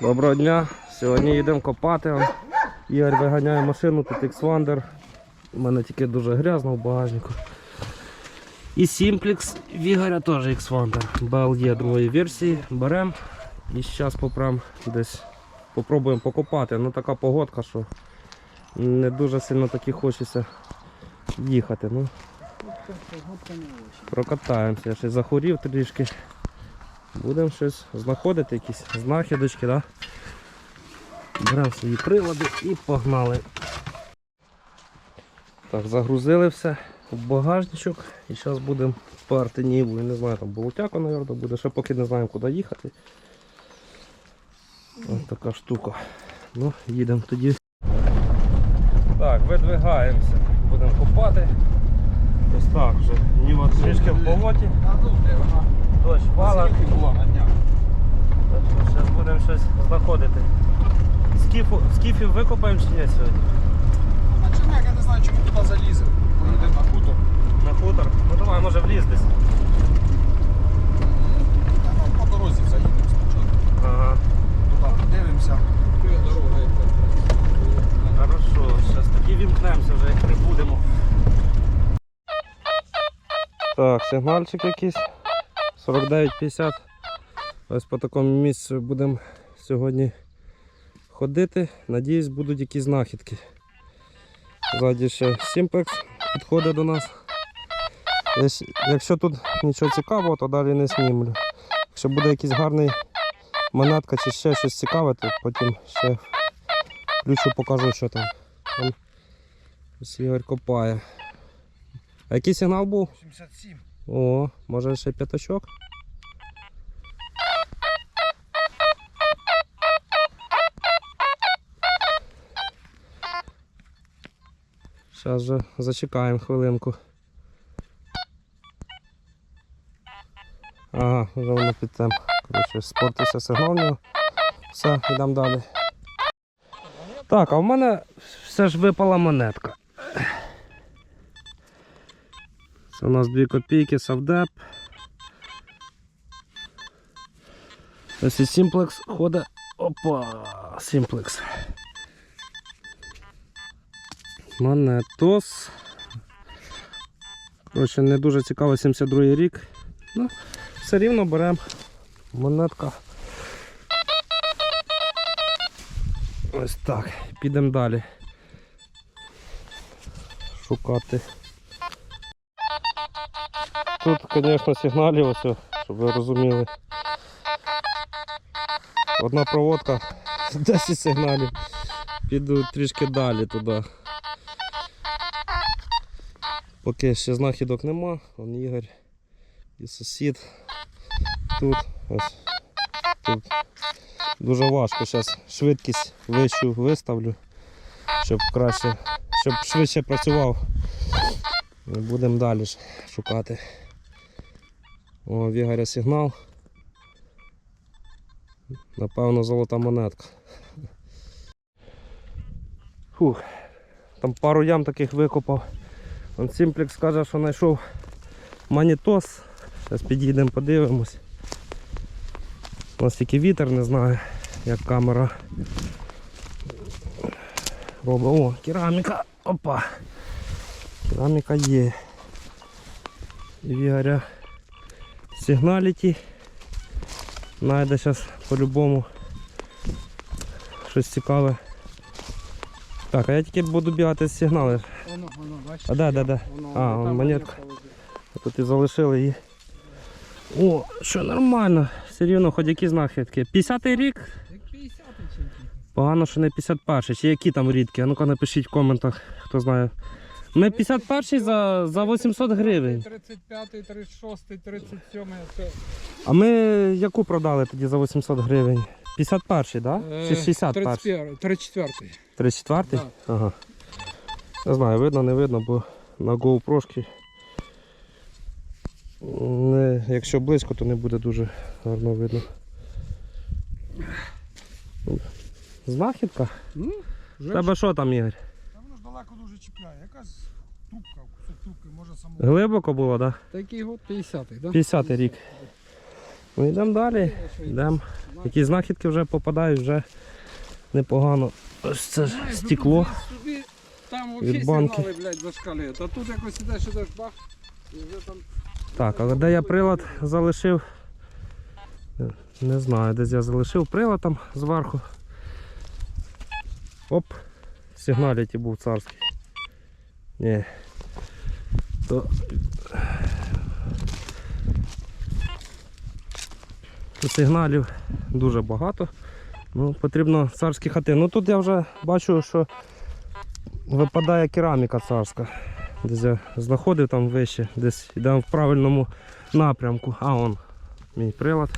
Доброго дня. Сьогодні їдемо копати. Ігор виганяє машину, тут X-Wander. У мене тільки дуже грязно в багажнику. І Simplex в Ігоря теж X-Wander. BLE другої версії. Беремо і зараз попрям десь попробуємо покопати. Ну така погодка, що не дуже сильно таки хочеться їхати. Ну, прокатаємося. Я ще захворів трішки. Будемо щось знаходити, якісь знахідочки, да? Беремо свої прилади і погнали. Так, загрузили все в багажничок і зараз будемо парти ніву. Не знаю, там болотяка, мабуть, буде, ще поки не знаємо, куди їхати. Ось така штука. Ну, їдемо тоді. Так, видвигаємося. Будемо копати. Ось так вже. Ніва трішки в болоті. Дощ вала. Зараз будемо щось знаходити. Скіфу, скіфів викопаємо чи ні сьогодні? Начинак, я не знаю, чому туди залізе. Поїдемо на хутор. На хутор? Ну давай, може вліз десь. Та ну, по дорозі заїдемо спочатку. Ага. Туди подивимося. Дорога Хорошо, зараз тоді вімкнемося вже, як прибудемо. Так, сигнальчик якийсь. 49,50. Ось по такому місцю будемо сьогодні ходити. Надіюсь, будуть якісь знахідки. Ззаді ще Сімпекс підходить до нас. Якщо тут нічого цікавого, то далі не знімлю. Якщо буде якийсь гарний монетка чи ще щось цікаве, то потім ще включу, покажу, що. Там ось Ігор копає. А який сигнал був? 77. О, може ще п'ятачок? Зараз же зачекаємо хвилинку. Ага, вже воно під тем. Коротше, спортився сигнал. Все, йдемо далі. Так, а в мене все ж випала монетка. Це у нас 2 копійки Савдеп. Ось і Simplex ходить. Опа! Simplex. Монетос. Коротше, не дуже цікаво 72 рік. Ну, все рівно беремо монетка. Ось так. Підемо далі. Шукати. Тут, звісно, сигналів, ось, щоб ви розуміли. Одна проводка 10 сигналів. Піду трішки далі туди. Поки ще знахідок нема, вон Ігор і сусід. Тут ось тут дуже важко. Зараз швидкість вищу виставлю, щоб краще, щоб швидше працював. Будемо далі шукати. О, в Ігоря сигнал. Напевно, золота монетка. Фух. Там пару ям таких викопав. Он Сімплекс каже, що знайшов манітос. Зараз підійдемо, подивимось. У нас тільки вітер, не знаю, як камера робить. О, кераміка. Опа. Кераміка є. І в Ігоря сигналіті. Найде зараз по-любому щось цікаве. Так, а я тільки буду бігати з сигнали. Воно, воно, бачиш? А де, де, де? Воно, А, вон монетка. Тут і залишили її. О, що нормально. Все рівно хоч які знахідки. 50-й рік. Як 50 чи? Погано, що не 51 чи які там рідки. А ну-ка напишіть в коментах, хто знає. Ми 51 за, за 800 гривень. 35, 36, 37. Це... А ми яку продали тоді за 800 гривень? 51 так? Да? Чи 61? 31, 34. 34? Да. Ага. Не знаю, видно, не видно, бо на GoPro не, якщо близько, то не буде дуже гарно видно. Знахідка? Ну, В Тебе що там, Ігор? Далеко дуже чіпляє. Якась трубка, кусок трубки, може само. Глибоко було, так? Такий год 50-й, Да? да? 50 рік. Ну йдемо далі. Йдемо. Якісь знахідки вже попадають, вже непогано. Ось це ж стекло. Собі, там взагалі банки. сигнали, блядь, зашкалюють. А тут якось ідеш, ідеш, бах, і вже там... Так, але де я прилад залишив? Не знаю, десь я залишив прилад там зверху. Оп, сигналіті був царський. Ні. То... Сигналів дуже багато. Ну, потрібно царські хати. Ну тут я вже бачу, що випадає кераміка царська. Десь я знаходив там вище, десь йдемо в правильному напрямку. А он мій прилад.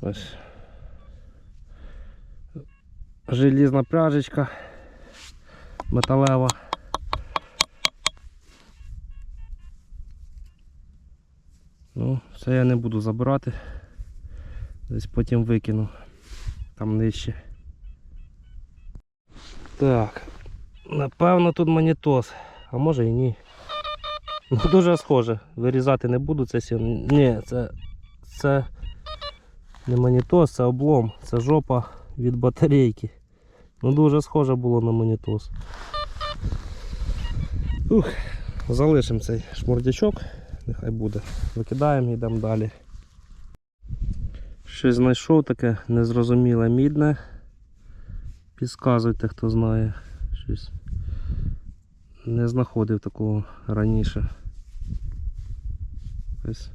Ось. Желізна пряжечка. Металева. Ну, це я не буду забирати. Десь потім викину. Там нижче. Так. Напевно тут монітос. А може і ні. Ну дуже схоже. Вирізати не буду це сі... Ні, це. Це не монітос, це облом, це жопа від батарейки. Ну дуже схоже було на монітос. Ух, залишимо цей шмурдячок, нехай буде. Викидаємо йдемо далі. Щось знайшов таке незрозуміле мідне. Підказуйте, хто знає. Щось не знаходив такого раніше. Ось.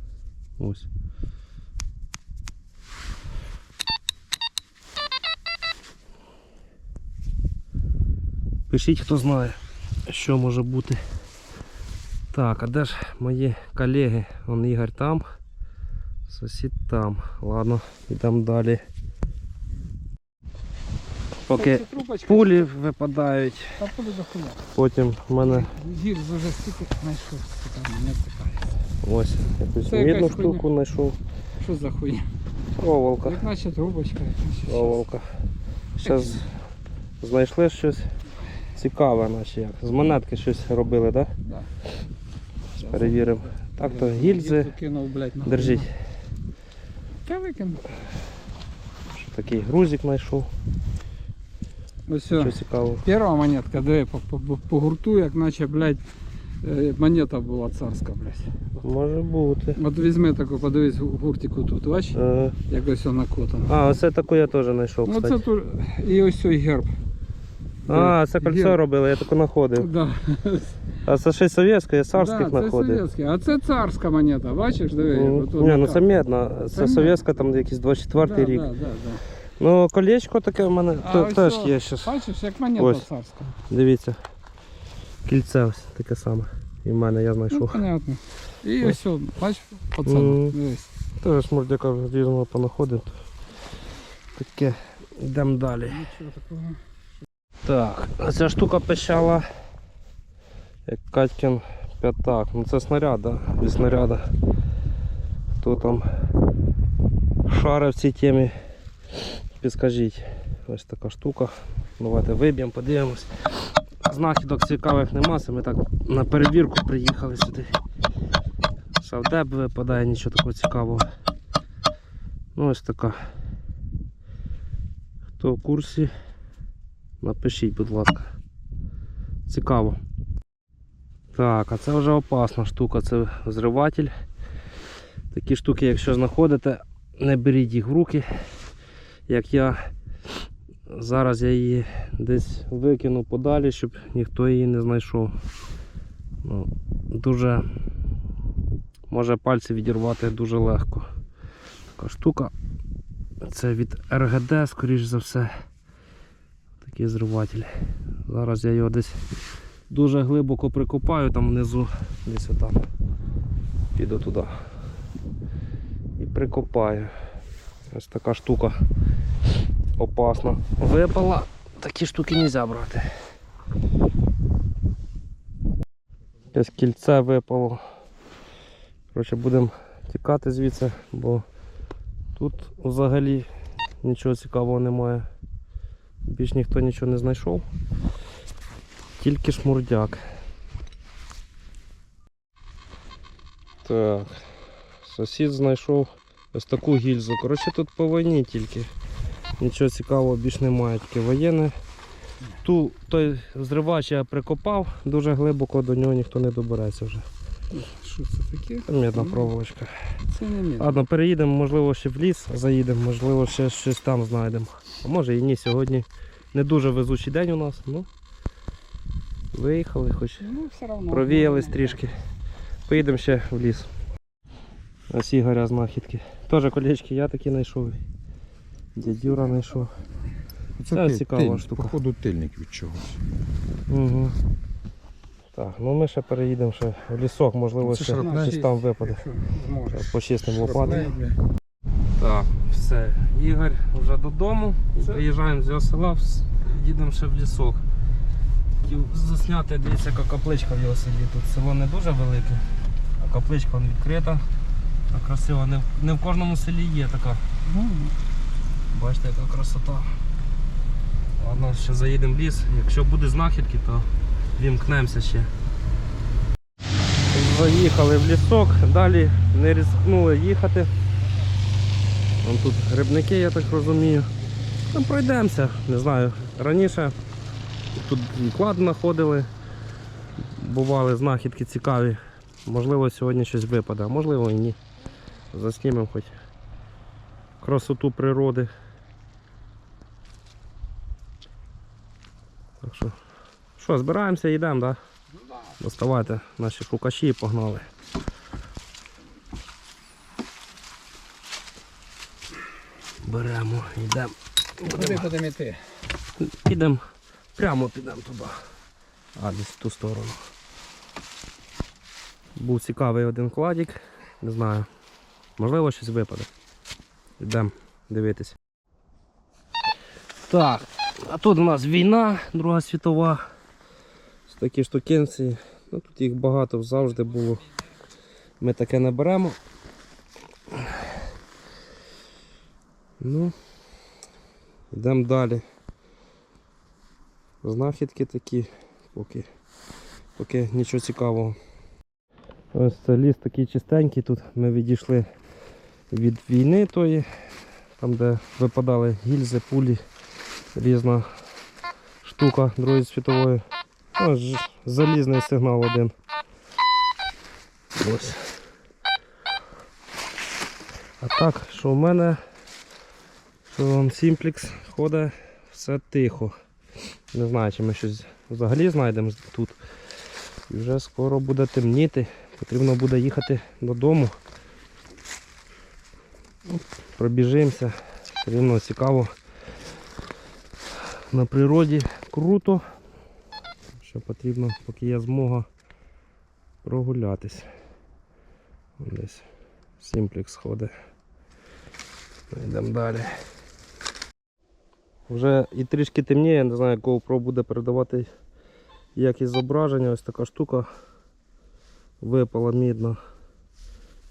Ось. Пишіть, хто знає, що може бути. Так, а де ж мої колеги? Он Ігор там, сусід там. Ладно, йдемо далі. Поки пулі випадають, Та пулі до потім в мене Гір вже стільки знайшов, що там не цікавиться. ось якусь мідну штуку знайшов. Що за хуйня? Проволока. Як наче трубочка. Проволока. Зараз знайшли щось цікаве, наче як. З монетки щось робили, так? Да. Да? Перевіримо. Так то гільзи. Держіть. Та викину. Що такий грузик знайшов. Ось цікаво. Перша монетка, диви, по, по, по, по гурту, як наче, блядь, е, монета була царська, блядь. Може бути. От візьми таку, подивись в гуртику тут, бачиш, Е, як ось вона накотана. А, оце таку я теж знайшов, Ну це тут і ось цей герб. А, це кольцо Герб. робили, я таку знаходив. Да. А це ще совєтське, я да, царських це знаходив. совєтське. А це царська монета, бачиш, диви. Ну, Ні, ну це медна, це Це совєтська, там якийсь 24 да, рік. Да, да, да. Ну, колечко таке в мене А ось теж є щас. Бачиш, як монета Ось. царська. Дивіться. Кільце ось таке саме. І в мене я Ну, знайшов. понятно. І Ось. ось, бачиш, пацан, Мгм. дивись. Теж шмурдяка різного понаходив. Таке. Йдемо далі. Нічого такого. Так, ця штука пищала як Катькин п'ятак. Ну це снаряд, да? Від снаряда. Хто там шарив в цій темі, підскажіть. Ось така штука. Давайте виб'ємо, подивимось. Знахідок цікавих нема, це ми так на перевірку приїхали сюди. Савдеп випадає, нічого такого цікавого. Ну ось така. Хто в курсі? Напишіть, будь ласка. Цікаво. Так, а це вже опасна штука, це взриватель. Такі штуки, якщо знаходите, не беріть їх в руки. Як я зараз я її десь викину подалі, щоб ніхто її не знайшов. Ну, дуже може пальці відірвати дуже легко. Така штука. Це від РГД, скоріш за все такий зриватель. Зараз я його десь дуже глибоко прикопаю там внизу, десь отам. Піду туди. І прикопаю. Ось така штука опасна. Випала, такі штуки не можна брати. Якесь кільце випало. Коротше, будемо тікати звідси, бо тут взагалі нічого цікавого немає. Більш ніхто нічого не знайшов. Тільки шмурдяк. Так. Сусід знайшов ось таку гільзу. Коротше, тут по війні тільки. Нічого цікавого більш немає, тільки воєнне. Ту, той зривач я прикопав дуже глибоко, до нього ніхто не добереться вже. Що це таке? Там є проволочка. Це не мені. Ладно, переїдемо, можливо, ще в ліс заїдемо, можливо, ще щось там знайдемо. А може і ні, сьогодні не дуже везучий день у нас. Ну, виїхали, хоч Ну, все одно. провіялись трішки. Поїдемо ще в ліс. Ось Ігоря знахідки. Теж колечки я такі знайшов. Дядь Юра знайшов. Це ти- цікава тиль- штука. Походу тильник від чогось. Угу. Так, ну ми ще переїдемо ще в лісок, можливо, ще щось там випаде. Почистимо лопати. Так, все. Ігор вже додому. Все. Приїжджаємо з його села, їдемо ще в лісок. Хотів засняти, дивіться, яка капличка в його селі. Тут село не дуже велике, а капличка відкрита. Так красиво. Не в, не в кожному селі є така. Ну, Бачите, яка красота. Ладно, ще заїдемо в ліс. Якщо буде знахідки, то вімкнемося ще. Заїхали в лісок, далі не ризикнули їхати. Вон тут грибники, я так розумію. Ну, пройдемося, не знаю. Раніше тут клад знаходили, бували знахідки цікаві. Можливо, сьогодні щось випаде, а можливо і ні. Заснімемо хоч красоту природи. Так що, що, збираємося і йдемо, так? Да? Доставайте наші шукачі і погнали. Беремо, йдемо. Куди будемо йти? Підемо, прямо підемо туди. А, десь в ту сторону. Був цікавий один кладик, не знаю. Можливо, щось випаде. Йдемо дивитися. Так, а тут у нас війна, Друга світова. Такі штукенці. Ну, тут їх багато завжди було. Ми таке не беремо. Ну, йдемо далі. Знахідки такі, поки, поки нічого цікавого. Ось це ліс такий чистенький, тут ми відійшли від війни тої, там де випадали гільзи, пулі, різна штука Другої світової. Ось залізний сигнал один. Ось. А так, що в мене, що вам Сімплекс ходить все тихо. Не знаю, чи ми щось взагалі знайдемо тут. І вже скоро буде темніти. Потрібно буде їхати додому. Ну, Пробіжимося. Рівно цікаво. На природі круто. Що потрібно, поки є змога прогулятись. Десь сімплекс ходить. Йдемо далі. Вже і трішки темніє, я не знаю, як GoPro буде передавати якість зображення. Ось така штука випала мідна.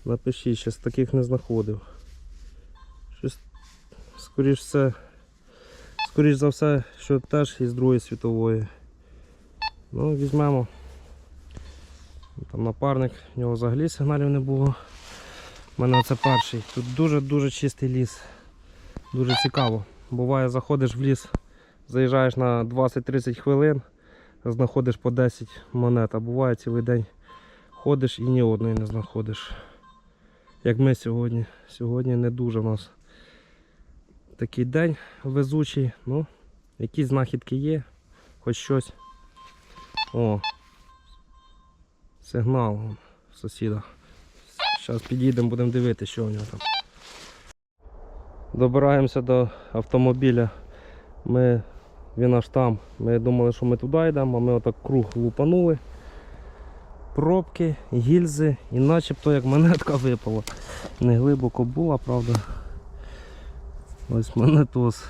Напишіть, ще з таких не знаходив. Щось, скоріш все, скоріш за все, що теж із Другої світової. Ну, візьмемо. Там напарник, в нього взагалі сигналів не було. У мене це перший. Тут дуже-дуже чистий ліс. Дуже цікаво. Буває, заходиш в ліс, заїжджаєш на 20-30 хвилин, знаходиш по 10 монет, а буває цілий день ходиш і ні одної не знаходиш. Як ми сьогодні. Сьогодні не дуже в нас такий день везучий. Ну, якісь знахідки є, хоч щось. О, сигнал сусіда. Зараз підійдемо, будемо дивитися, що у нього там. Добираємося до автомобіля. Ми, він аж там. Ми думали, що ми туди йдемо, а ми отак круг лупанули. Пробки, гільзи і начебто як монетка випала. Не глибоко була, правда. Ось монетос.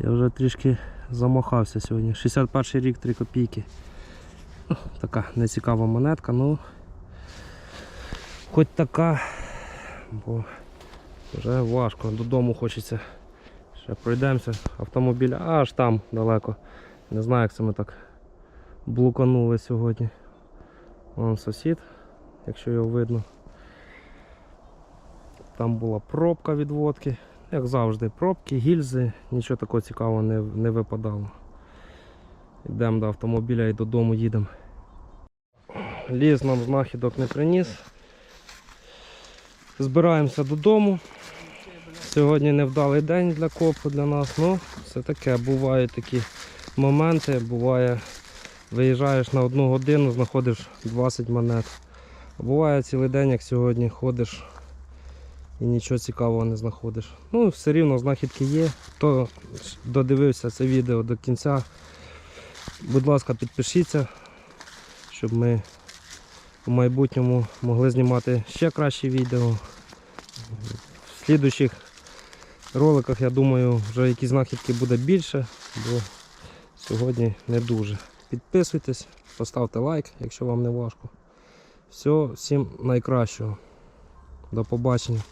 Я вже трішки замахався сьогодні. 61 рік 3 копійки. Така нецікава монетка, ну хоч така, бо вже важко, додому хочеться. Ще пройдемося. Автомобіль аж там далеко. Не знаю, як це ми так блуканули сьогодні. Вон сусід, якщо його видно. Там була пробка від водки. Як завжди, пробки, гільзи, нічого такого цікавого не, не випадало. Йдемо до автомобіля і додому їдемо. Ліс нам знахідок не приніс. Збираємося додому. Сьогодні невдалий день для копу для нас. Ну, все таке, бувають такі моменти. Буває, виїжджаєш на одну годину, знаходиш 20 монет. Буває цілий день, як сьогодні, ходиш і нічого цікавого не знаходиш. Ну, все рівно знахідки є. Хто додивився це відео до кінця, будь ласка, підпишіться, щоб ми в майбутньому могли знімати ще кращі відео. В слідуючих роликах, я думаю, вже які знахідки буде більше, бо сьогодні не дуже. Підписуйтесь, поставте лайк, якщо вам не важко. Все, всім найкращого. До побачення.